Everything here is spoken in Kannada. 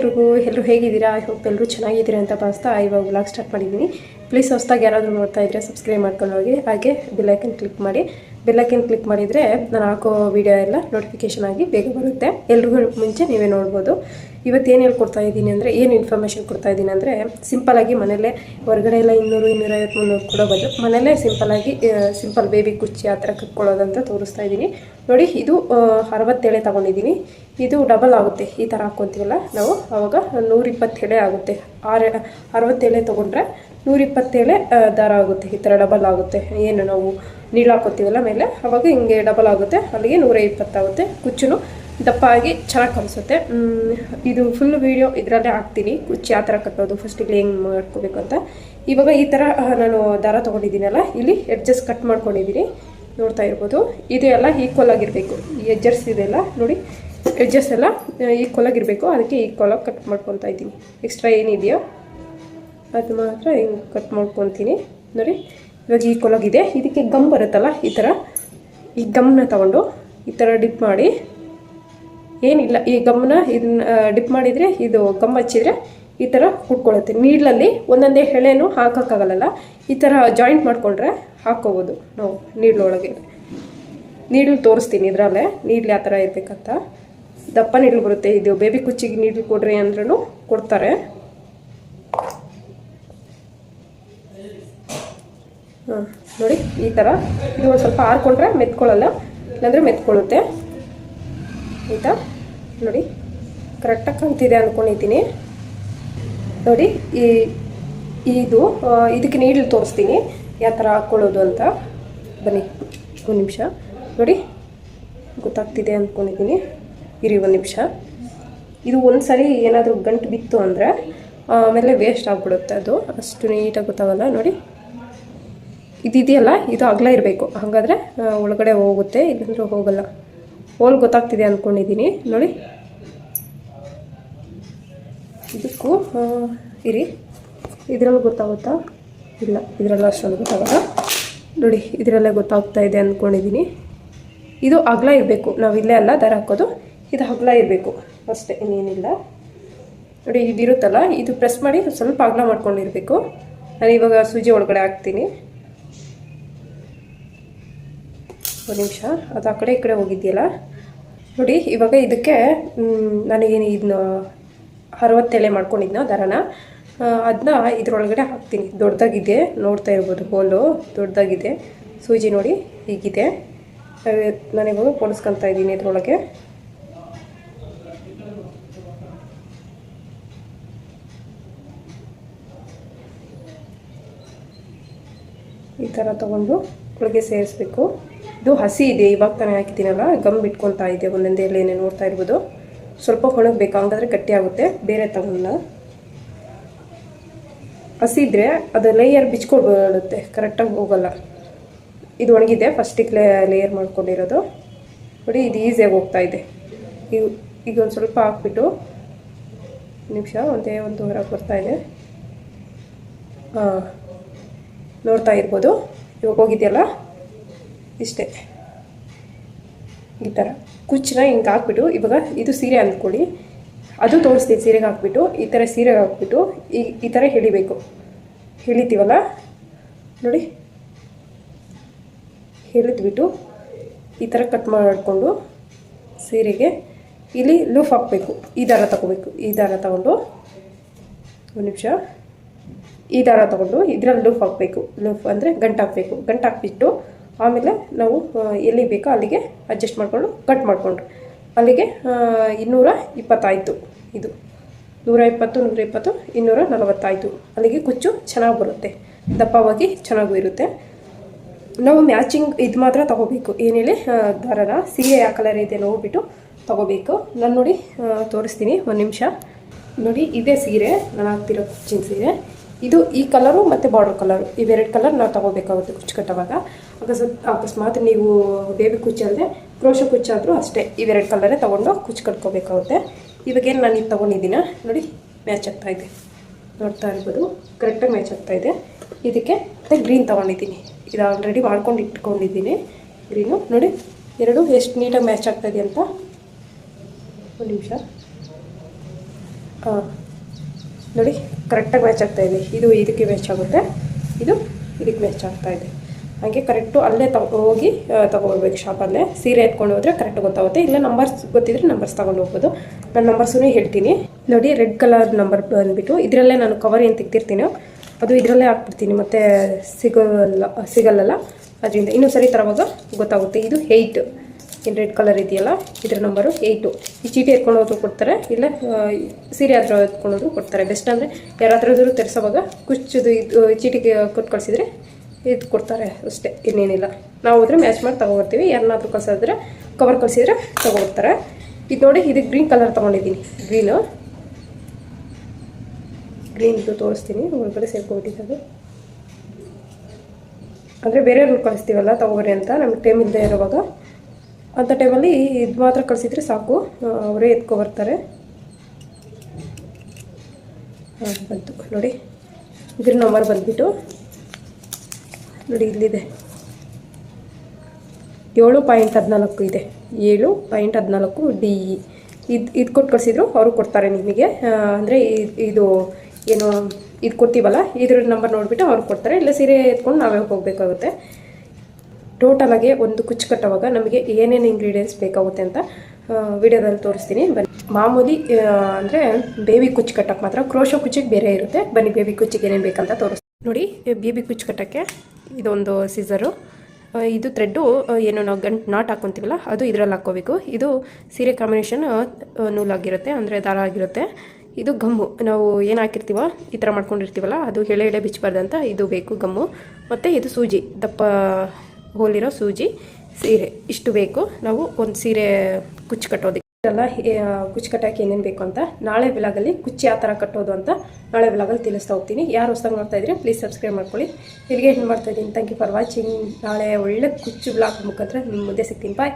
ಎಲ್ರಿಗೂ ಎಲ್ಲರೂ ಹೇಗಿದ್ದೀರಾ? ಐ ಹೋಪ್ ಎಲ್ಲರೂ ಚೆನ್ನಾಗಿದ್ದೀರಾ ಅಂತ ಭಾವಿಸ್ತಾ ಇವಾಗ ವ್ಲಾಗ್ ಸ್ಟಾರ್ಟ್ ಮಾಡಿದ್ದೀನಿ. ಪ್ಲೀಸ್ ಹೊಸ್ದಾಗಿ ಯಾರಾದರೂ ನೋಡ್ತಾ ಇದ್ದರೆ ಸಬ್ಸ್ಕ್ರೈಬ್ ಮಾಡ್ಕೊಂಡು ಹೋಗಿ. ಹಾಗೆ ಬೆಲ್ಲೈಕನ್ ಕ್ಲಿಕ್ ಮಾಡಿ. ಬೆಲ್ಲೈಕನ್ ಕ್ಲಿಕ್ ಮಾಡಿದರೆ ನಾನು ಹಾಕೋ ವಿಡಿಯೋ ಎಲ್ಲ ನೋಟಿಫಿಕೇಶನ್ ಆಗಿ ಬೇಗ ಬರುತ್ತೆ. ಎಲ್ರಿಗೂ ಮುಂಚೆ ನೀವೇ ನೋಡ್ಬೋದು. ಏನು ಹೇಳ್ಕೊಡ್ತಾ ಇದ್ದೀನಿ ಅಂದರೆ, ಏನು ಇನ್ಫಾರ್ಮೇಷನ್ ಕೊಡ್ತಾ ಇದ್ದೀನಿ ಅಂದರೆ ಸಿಂಪಲಾಗಿ ಮನೆಯಲ್ಲೇ ಹೊರಗಡೆ ಎಲ್ಲ ಇನ್ನೂರು ಇನ್ನೂರೈವತ್ತು ಮುನ್ನೂರು ಕೂಡ ಮನೆಯಲ್ಲೇ ಸಿಂಪಲಾಗಿ ಸಿಂಪಲ್ ಬೇಬಿ ಕುರ್ಚಿ ಆ ಥರ ಕಟ್ಕೊಳ್ಳೋದಂತ ತೋರಿಸ್ತಾ ಇದ್ದೀನಿ. ನೋಡಿ, ಇದು ಅರವತ್ತೇಳೆ ತೊಗೊಂಡಿದ್ದೀನಿ. ಇದು ಡಬಲ್ ಆಗುತ್ತೆ. ಈ ಥರ ಹಾಕ್ಕೊತೀವಲ್ಲ? ನಾವು ಆವಾಗ ನೂರಿಪ್ಪತ್ತೇಳೆ ಆಗುತ್ತೆ. ಆರು, ಅರವತ್ತೇಳೆ ತೊಗೊಂಡ್ರೆ ನೂರಿಪ್ಪತ್ತೇಳೆ ದಾರ ಆಗುತ್ತೆ. ಈ ಥರ ಡಬಲ್ ಆಗುತ್ತೆ. ಏನು ನಾವು ನೀಳಾಕೋತೀವಲ್ಲ ಮೇಲೆ? ಅವಾಗ ಹಿಂಗೆ ಡಬಲ್ ಆಗುತ್ತೆ. ಅಲ್ಲಿಗೆ ನೂರ ಇಪ್ಪತ್ತಾಗುತ್ತೆ ಕುಚ್ಚು ದಪ್ಪ ಆಗಿ ಚೆನ್ನಾಗಿ ಕಾಣಿಸುತ್ತೆ. ಇದು ಫುಲ್ ವೀಡಿಯೋ ಇದರಲ್ಲೇ ಹಾಕ್ತೀನಿ. ಕುಚ್ಚು ಯಾವ ಥರ ಕಟ್ಟೋದು ಫಸ್ಟಿಗೆ ಹೆಂಗೆ ಮಾಡ್ಕೋಬೇಕು ಅಂತ. ಇವಾಗ ಈ ಥರ ನಾನು ದಾರ ತೊಗೊಂಡಿದ್ದೀನಲ್ಲ, ಇಲ್ಲಿ ಎಡ್ಜಸ್ ಕಟ್ ಮಾಡ್ಕೊಂಡಿದ್ದೀನಿ. ನೋಡ್ತಾ ಇರ್ಬೋದು. ಇದು ಎಲ್ಲ ಈಕ್ವಲ್ ಆಗಿರಬೇಕು. ಈ ಎಡ್ಜಸ್ ಇದೆಲ್ಲ, ನೋಡಿ ಎಡ್ಜಸ್ ಎಲ್ಲ ಈಕ್ವಲ್ ಆಗಿರಬೇಕು. ಅದಕ್ಕೆ ಈಕ್ವಲ್ ಆಗಿ ಕಟ್ ಮಾಡ್ಕೊತಾ ಇದ್ದೀನಿ. ಎಕ್ಸ್ಟ್ರಾ ಏನಿದೆಯೋ? ಅದು ಮಾತ್ರ ಹಿಂಗೆ ಕಟ್ ಮಾಡ್ಕೊತೀನಿ. ನೋಡಿ, ಇವಾಗ ಈ ಕೊಲಗಿದೆ ಇದಕ್ಕೆ ಗಮ್ ಬರುತ್ತಲ್ಲ, ಈ ಥರ ಈ ಗಮ್ನ ತಗೊಂಡು ಈ ಥರ ಡಿಪ್ ಮಾಡಿ. ಏನಿಲ್ಲ, ಈ ಗಮ್ನ ಇದನ್ನ ಡಿಪ್ ಮಾಡಿದರೆ ಇದು ಗಮ್ ಹಚ್ಚಿದರೆ ಈ ಥರ ಕುಟ್ಕೊಳ್ಳುತ್ತೆ ನೀಡ್ಲಲ್ಲಿ ಒಂದೊಂದೇ ಎಳೆನೂ ಹಾಕೋಕ್ಕಾಗಲ್ಲ ಈ ಥರ ಜಾಯಿಂಟ್ ಮಾಡಿಕೊಂಡ್ರೆ ಹಾಕ್ಕೋಬೋದು ನಾವು ನೀಡ್ಲೊಳಗೆ ನೀಡ್ಲು ತೋರಿಸ್ತೀನಿ ಇದರಲ್ಲೇ ನೀಡ್ಲು ಯಾವ ಥರ ಇರಬೇಕಂತ. ದಪ್ಪ ನೀಡ್ಲು ಬರುತ್ತೆ, ಇದು ಬೇಬಿ ಕುಚ್ಚಿಗೆ ನೀಡ್ಲು ಕೊಡ್ರಿ ಅಂದ್ರೂ ಕೊಡ್ತಾರೆ. ಹಾಂ, ನೋಡಿ, ಈ ಥರ ಇದು ಒಂದು ಸ್ವಲ್ಪ ಹಾರ್ಕೊಂಡ್ರೆ ಮೆತ್ಕೊಳ್ಳಲ್ಲ, ಇಲ್ಲಾಂದರೆ ಮೆತ್ಕೊಳ್ಳುತ್ತೆ. ಆಯಿತಾ? ನೋಡಿ ಕರೆಕ್ಟಾಗಿ ಕಾಣ್ತಿದೆ ಅಂದ್ಕೊಂಡಿದ್ದೀನಿ ನೋಡಿ, ಈ, ಇದು ಇದಕ್ಕೆ ನೀಡಲು ತೋರಿಸ್ತೀನಿ. ಯಾವ ಥರ ಹಾಕ್ಕೊಳ್ಳೋದು ಅಂತ. ಬನ್ನಿ, ಒಂದು ನಿಮಿಷ. ನೋಡಿ, ಗೊತ್ತಾಗ್ತಿದೆ ಅಂದ್ಕೊಂಡಿದ್ದೀನಿ ಇರಿ, ಒಂದು ನಿಮಿಷ. ಇದು ಒಂದು ಸರಿ ಏನಾದರೂ ಗಂಟು ಬಿತ್ತು ಅಂದರೆ ಆಮೇಲೆ ವೇಸ್ಟ್ ಆಗಿಬಿಡುತ್ತೆ ಅದು. ಅಷ್ಟು ನೀಟಾಗಿ ಗೊತ್ತಾಗಲ್ಲ, ನೋಡಿ. ಇದಿದೆಯಲ್ಲ, ಇದು ಅಗಲ ಇರಬೇಕು. ಹಾಗಾದರೆ ಒಳಗಡೆ ಹೋಗುತ್ತೆ, ಇಲ್ಲಾಂದ್ರೆ ಹೋಗಲ್ಲ. ಹೋಲ್ ಗೊತ್ತಾಗ್ತಿದೆ ಅಂದ್ಕೊಂಡಿದ್ದೀನಿ ನೋಡಿ. ಇದಕ್ಕೂ ಇರಿ. ಇದರಲ್ಲಿ ಗೊತ್ತಾಗುತ್ತಾ? ಇಲ್ಲ, ಇದರಲ್ಲೂ ಅಷ್ಟೊಂದು ಗೊತ್ತಾಗಲ್ಲ. ನೋಡಿ, ಇದರಲ್ಲೇ ಗೊತ್ತಾಗ್ತಾ ಇದೆ ಅಂದ್ಕೊಂಡಿದ್ದೀನಿ ಇದು ಅಗಲ ಇರಬೇಕು. ನಾವು ಇಲ್ಲೇ ಅಲ್ಲ, ದರ ಹಾಕೋದು. ಇದು ಅಗಲ ಇರಬೇಕು. ಅಷ್ಟೇ, ಇನ್ನೇನಿಲ್ಲ. ನೋಡಿ ಇದಿರುತ್ತಲ್ಲ ಇದು ಪ್ರೆಸ್ ಮಾಡಿ ಸ್ವಲ್ಪ ಅಗಲ ಮಾಡ್ಕೊಂಡಿರಬೇಕು. ನಾನು ಇವಾಗ ಸೂಜಿ ಒಳಗಡೆ ಹಾಕ್ತೀನಿ. ಒಂದು ನಿಮಿಷ, ಅದು ಆ ಕಡೆ ಈ ಕಡೆ ಹೋಗಿದೆಯಲ್ಲ? ನೋಡಿ, ಇವಾಗ ಇದಕ್ಕೆ ನನಗೇನು ಇದನ್ನ ಅರವತ್ತೆಲೆ ಮಾಡ್ಕೊಂಡಿದ್ನ ದರನ. ಅದನ್ನ ಇದರೊಳಗಡೆ ಹಾಕ್ತೀನಿ. ದೊಡ್ಡದಾಗಿದೆ, ನೋಡ್ತಾ ಇರ್ಬೋದು, ಹೋಲು ದೊಡ್ಡದಾಗಿದೆ. ಸೂಜಿ ನೋಡಿ, ಹೀಗಿದೆ. ನಾನು ನಾನಿವಾಗ ಪೋಣಿಸ್ಕೊತಾ ಇದ್ದೀನಿ ಇದ್ರೊಳಗೆ. ಥರ ತೊಗೊಂಡು ಒಳಗೆ ಸೇರಿಸ್ಬೇಕು. ಇದು ಹಸಿ ಇದೆ, ಇವಾಗ ತಾನೇ ಹಾಕಿದ್ದೀನಲ್ಲ ಗಮ್ ಬಿಟ್ಕೊತಾ ಇದೆ ಒಂದೊಂದೇ ಎಲೆನೇ ನೋಡ್ತಾ ಇರ್ಬೋದು. ಸ್ವಲ್ಪ ಒಣಗಬೇಕು, ಹಂಗಾದ್ರೆ ಗಟ್ಟಿ ಆಗುತ್ತೆ. ಬೇರೆ ಹಸಿ ಇದ್ದರೆ ಅದು ಲೇಯರ್ ಬಿಚ್ಕೊಳ್ಬಿಡುತ್ತೆ ಕರೆಕ್ಟಾಗಿ ಹೋಗಲ್ಲ. ಇದು ಒಣಗಿದೆ ಫಸ್ಟಿಗೆ ಲೇ ಲೇಯರ್ ಮಾಡ್ಕೊಂಡಿರೋದು. ನೋಡಿ, ಇದು ಈಸಿಯಾಗಿ ಹೋಗ್ತಾ ಇದೆ. ಈಗ ಈಗ ಒಂದು ಸ್ವಲ್ಪ ಹಾಕ್ಬಿಟ್ಟು ನಿಮಿಷ, ಒಂದೇ ಒಂದು ಹೊರಗೆ ಬರ್ತಾ ಇದೆ. ಹಾಂ ನೋಡ್ತಾ ಇರ್ಬೋದು. ಇವಾಗ ಹೋಗಿದೆಯಲ್ಲ? ಇಷ್ಟೇ. ಈ ಥರ ಕುಚ್ಚನ್ನ ಹಿಂಗೆ ಹಾಕ್ಬಿಟ್ಟು, ಇವಾಗ ಇದು ಸೀರೆ ಅಂದ್ಕೊಳ್ಳಿ. ಅದು ತೋರಿಸ್ತೀನಿ, ಸೀರೆಗೆ ಹಾಕ್ಬಿಟ್ಟು. ಈ ಥರ ಸೀರೆಗೆ ಹಾಕ್ಬಿಟ್ಟು, ಈ ಈ ಥರ ಎಳಿಬೇಕು ಎಳಿತೀವಲ್ಲ ನೋಡಿ. ಹೇಳಿದ್ಬಿಟ್ಟು, ಈ ಥರ ಕಟ್ ಮಾಡಿಕೊಂಡು ಸೀರೆಗೆ ಇಲ್ಲಿ ಲೂಫ್ ಹಾಕಬೇಕು. ಈ ದಾರ ತಗೋಬೇಕು. ಈ ದಾರ ತಗೊಂಡು, ಒಂದು ನಿಮಿಷ. ಈ ದಾರ ತಗೊಂಡು ಇದರಲ್ಲಿ ಲೂಫ್ ಹಾಕಬೇಕು. ಲೂಫ್ ಅಂದರೆ ಗಂಟು ಹಾಕಬೇಕು. ಗಂಟು ಹಾಕ್ಬಿಟ್ಟು ಆಮೇಲೆ ನಾವು ಎಲ್ಲಿಗೆ ಬೇಕೋ ಅಲ್ಲಿಗೆ ಅಡ್ಜಸ್ಟ್ ಮಾಡಿಕೊಂಡು ಕಟ್ ಮಾಡಿಕೊಂಡ್ರು. ಅಲ್ಲಿಗೆ ಇನ್ನೂರ ಇಪ್ಪತ್ತಾಯಿತು ಇದು. ನೂರ ಇಪ್ಪತ್ತು ನೂರ ಇಪ್ಪತ್ತು, ಇನ್ನೂರ ನಲವತ್ತಾಯಿತು. ಅಲ್ಲಿಗೆ ಕುಚ್ಚು ಚೆನ್ನಾಗಿ ಬರುತ್ತೆ. ದಪ್ಪವಾಗಿ ಚೆನ್ನಾಗೂ ಇರುತ್ತೆ. ನಾವು ಮ್ಯಾಚಿಂಗ್ ಇದು ಮಾತ್ರ ತಗೋಬೇಕು. ಏನೇಳಿ ದಾರನ ಸೀರೆ ಯಾವ ಕಲರ್ ಇದೆ ನೋಡ್ಬಿಟ್ಟು ತಗೋಬೇಕು. ನಾನು ನೋಡಿ ತೋರಿಸ್ತೀನಿ ಒಂದು ನಿಮಿಷ. ನೋಡಿ, ಇದೇ ಸೀರೆ, ನಾನು ಹಾಕ್ತಿರೋ ಕುಚ್ಚಿನ ಸೀರೆ. ಇದು ಈ ಕಲರು ಮತ್ತು ಬಾರ್ಡರ್ ಕಲರು ಇವೆರಡು ಕಲರ್ ನಾವು ತೊಗೋಬೇಕಾಗುತ್ತೆ ಕುಚ್ಚು ಕಟ್ಟುವಾಗ ಅಕಸ್ಮಾತ್ ಅಕಸ್ಮಾತ್ ನೀವು ಬೇಬಿ ಕುಚ್ಚಿ ಅಲ್ಲದೆ ಕ್ರೋಶ ಕುಚ್ಚಾದರೂ ಅಷ್ಟೇ ಇವೆರಡು ಕಲರೇ ತೊಗೊಂಡು ಕುಚ್ಚು ಕಟ್ಕೋಬೇಕಾಗುತ್ತೆ ಇವಾಗೇನು ನಾನು ಇದು ತೊಗೊಂಡಿದ್ದೀನ? ನೋಡಿ ಮ್ಯಾಚ್ ಆಗ್ತಾ ಇದೆ. ನೋಡ್ತಾ ಇರ್ಬೋದು. ಕರೆಕ್ಟಾಗಿ ಮ್ಯಾಚ್ ಆಗ್ತಾ ಇದೆ. ಇದಕ್ಕೆ ಮತ್ತು ಗ್ರೀನ್ ತೊಗೊಂಡಿದ್ದೀನಿ. ಇದು ಆಲ್ರೆಡಿ ಮಾಡ್ಕೊಂಡು ಇಟ್ಕೊಂಡಿದ್ದೀನಿ. ಗ್ರೀನು ನೋಡಿ, ಎರಡು ಎಷ್ಟು ನೀಟಾಗಿ ಮ್ಯಾಚ್ ಆಗ್ತಾಯಿದೆ ಅಂತ. ಒಂದು ನಿಮಿಷ. ಹಾಂ ನೋಡಿ ಕರೆಕ್ಟಾಗಿ ಮ್ಯಾಚ್ ಆಗ್ತಾ ಇದೆ. ಇದು ಇದಕ್ಕೆ ಮ್ಯಾಚ್ ಆಗುತ್ತೆ. ಇದು ಇದಕ್ಕೆ ಮ್ಯಾಚ್ ಆಗ್ತಾ ಇದೆ. ಹಾಗೆ ಕರೆಕ್ಟು ಅಲ್ಲೇ ತಗೊ, ಹೋಗಿ ತೊಗೊಬರ್ಬೇಕು ಶಾಪಲ್ಲೇ ಸೀರೆ ಎತ್ಕೊಂಡು ಹೋದರೆ ಕರೆಕ್ಟ್ ಗೊತ್ತಾಗುತ್ತೆ. ಇಲ್ಲ ನಂಬರ್ಸ್ ಗೊತ್ತಿದ್ರೆ ನಂಬರ್ಸ್ ತೊಗೊಂಡು ಹೋಗ್ಬೋದು. ನಾನು ನಂಬರ್ಸೂ ಹೇಳ್ತೀನಿ. ನೋಡಿ ರೆಡ್ ಕಲರ್ ನಂಬರ್ ಬಂದುಬಿಟ್ಟು ಇದರಲ್ಲೇ ನಾನು ಕವರ್ ಏನು ತೆಗ್ದಿರ್ತೀನೋ, ಅದು ಇದರಲ್ಲೇ ಹಾಕ್ಬಿಡ್ತೀನಿ. ಮತ್ತು ಸಿಗೋಲ್ಲ, ಸಿಗಲ್ಲಲ್ಲ. ಅದರಿಂದ ಇನ್ನೊಂದು ಸರಿ ತರುವಾಗ ಗೊತ್ತಾಗುತ್ತೆ. ಇದು ಏಯ್ಟ್ ಏನು ರೆಡ್ ಕಲರ್ ಇದೆಯಲ್ಲ, ಇದರ ನಂಬರು ಏಯ್ಟು ಈ ಚೀಟಿ ಎತ್ಕೊಂಡು ಹೋದ್ರು ಕೊಡ್ತಾರೆ, ಇಲ್ಲ ಸೀರೆ ಹತ್ರ ಎತ್ಕೊಂಡು ಹೋದ್ರು ಕೊಡ್ತಾರೆ. ಬೆಸ್ಟ್ ಅಂದರೆ ಯಾರಾದ್ರೂ ತರಿಸೋವಾಗ ಕುಚ್ಚದು ಇದು ಚೀಟಿಗೆ ಕೊಟ್ಟು ಕಳಿಸಿದ್ರೆ ಇದು ಕೊಡ್ತಾರೆ ಅಷ್ಟೇ, ಇನ್ನೇನಿಲ್ಲ. ನಾವು ಹೋದ್ರೆ ಮ್ಯಾಚ್ ಮಾಡಿ ತಗೊಬರ್ತೀವಿ. ಯಾರನ್ನಾದ್ರೂ ಕಳ್ಸಿದ್ರೆ ಕವರ್ ಕಳಿಸಿದ್ರೆ ತೊಗೊಬರ್ತಾರೆ. ಇದು ನೋಡಿ, ಇದು ಗ್ರೀನ್ ಕಲರ್ ತೊಗೊಂಡಿದ್ದೀನಿ. ಗ್ರೀನು ಗ್ರೀನ್ ಇದು ತೋರಿಸ್ತೀನಿ. ಒಳಗಡೆ ಸೇರ್ಕೊಬಿಟ್ಟಿದ್ದು ಅದು ಅಂದರೆ ಬೇರೆಯವ್ರನ್ನ ಕಳಿಸ್ತೀವಲ್ಲ ತಗೋರಿ ಅಂತ. ನಮ್ಗೆ ಟೈಮ್ ಇಲ್ಲದೆ ಇರೋವಾಗ ಅಂಥ ಟೈಮಲ್ಲಿ ಇದು ಮಾತ್ರ ಕಳಿಸಿದ್ರೆ ಸಾಕು. ಅವರೇ ಎತ್ಕೊ ಬರ್ತಾರೆ. ಹಾಂ ಬಂತು. ನೋಡಿ, ಇದ್ರ ನಂಬರ್ ಬಂದುಬಿಟ್ಟು. ನೋಡಿ, ಇಲ್ಲಿದೆ. ಏಳು ಪಾಯಿಂಟ್ ಹದಿನಾಲ್ಕು ಇದೆ. ಏಳು ಪಾಯಿಂಟ್ ಹದಿನಾಲ್ಕು ಡಿ ಇ ಇದು ಇದು ಕೊಟ್ಟು ಕಳಿಸಿದ್ರು, ಅವರು ಕೊಡ್ತಾರೆ ನಿಮಗೆ. ಅಂದರೆ ಇದು ಏನು, ಇದು ಕೊಡ್ತೀವಲ್ಲ ಇದ್ರ ನಂಬರ್ ನೋಡಿಬಿಟ್ಟು ಅವ್ರು ಕೊಡ್ತಾರೆ. ಇಲ್ಲ ಸೀರೆ ಎತ್ಕೊಂಡು ನಾವೇ ಹೋಗಬೇಕಾಗುತ್ತೆ. ಟೋಟಲಾಗಿ ಒಂದು ಕುಚ್ಚು ಕಟ್ಟುವಾಗ ನಮಗೆ ಏನೇನು ಇಂಗ್ರೀಡಿಯೆಂಟ್ಸ್ ಬೇಕಾಗುತ್ತೆ ಅಂತ ವಿಡಿಯೋದಲ್ಲಿ ತೋರಿಸ್ತೀನಿ. ಬನ್ನಿ. ಮಾಮೂಲಿ ಅಂದರೆ ಬೇಬಿ ಕುಚ್ಚು ಕಟ್ಟಕ್ಕೆ ಮಾತ್ರ, ಕ್ರೋಶೋ ಕುಚ್ಚಿಗೆ ಬೇರೆ ಇರುತ್ತೆ. ಬನ್ನಿ, ಬೇಬಿ ಕುಚ್ಚಿಗೆ ಏನೇನು ಬೇಕಂತ ತೋರಿಸ್ತೀನಿ. ನೋಡಿ ಬೇಬಿ ಕುಚ್ಚು ಕಟ್ಟಕ್ಕೆ ಇದೊಂದು ಸೀಸರು ಇದು ಥ್ರೆಡ್ಡು ಏನು ನಾವು ಗಂಟು ನಾಟ್ ಹಾಕ್ಕೊಂತೀವಲ್ಲ ಅದು ಇದರಲ್ಲಿ ಹಾಕ್ಕೋಬೇಕು. ಇದು ಸೀರೆ ಕಾಂಬಿನೇಷನ್ ನೂಲಾಗಿರುತ್ತೆ, ಅಂದರೆ ದಾರ ಆಗಿರುತ್ತೆ ಇದು ಗಮ್ಮು. ನಾವು ಏನು ಹಾಕಿರ್ತೀವ, ಈ ಥರ ಮಾಡ್ಕೊಂಡಿರ್ತೀವಲ್ಲ, ಅದು ಎಳೆ ಎಳೆ ಬಿಚ್ಚಬಾರ್ದಂತ ಇದು ಬೇಕು, ಗಮ್ಮು. ಮತ್ತು ಇದು ಸೂಜಿ, ದಪ್ಪ ಹೋಲಿರೋ ಸೂಜಿ, ಸೀರೆ. ಇಷ್ಟು ಬೇಕು. ನಾವು ಒಂದು ಸೀರೆ ಕುಚ್ಚು ಕಟ್ಟೋದಕ್ಕೆ. ಎಲ್ಲ ಕುಚ್ಚು ಕಟ್ಟಕ್ಕೆ ಏನೇನು ಬೇಕು ಅಂತ ನಾಳೆ ಬ್ಲಾಗಲ್ಲಿ ಕುಚ್ಚಿ ಯಾವ ಥರ ಕಟ್ಟೋದು ಅಂತ ನಾಳೆ ಬ್ಲಾಗಲ್ಲಿ ತಿಳಿಸ್ತಾ ಹೋಗ್ತೀನಿ. ಯಾರು ಹೊಸ್ದಾಗ ನೋಡ್ತಾ ಇದ್ರೆ ಪ್ಲೀಸ್ ಸಬ್ಸ್ಕ್ರೈಬ್ ಮಾಡ್ಕೊಳ್ಳಿ. ಇಲ್ಲಿಗೆ ಏನು ಮಾಡ್ತಾ ಇದ್ದೀನಿ. ಥ್ಯಾಂಕ್ ಯು ಫಾರ್ ವಾಚಿಂಗ್ ನಾಳೆ ಒಳ್ಳೆ ಕುಚ್ಚು ಬ್ಲಾಗ್ ಮುಖಾಂತರ ನಿಮ್ಮ ಮುಂದೆ ಸಿಗ್ತೀನಿ. ಬಾಯ್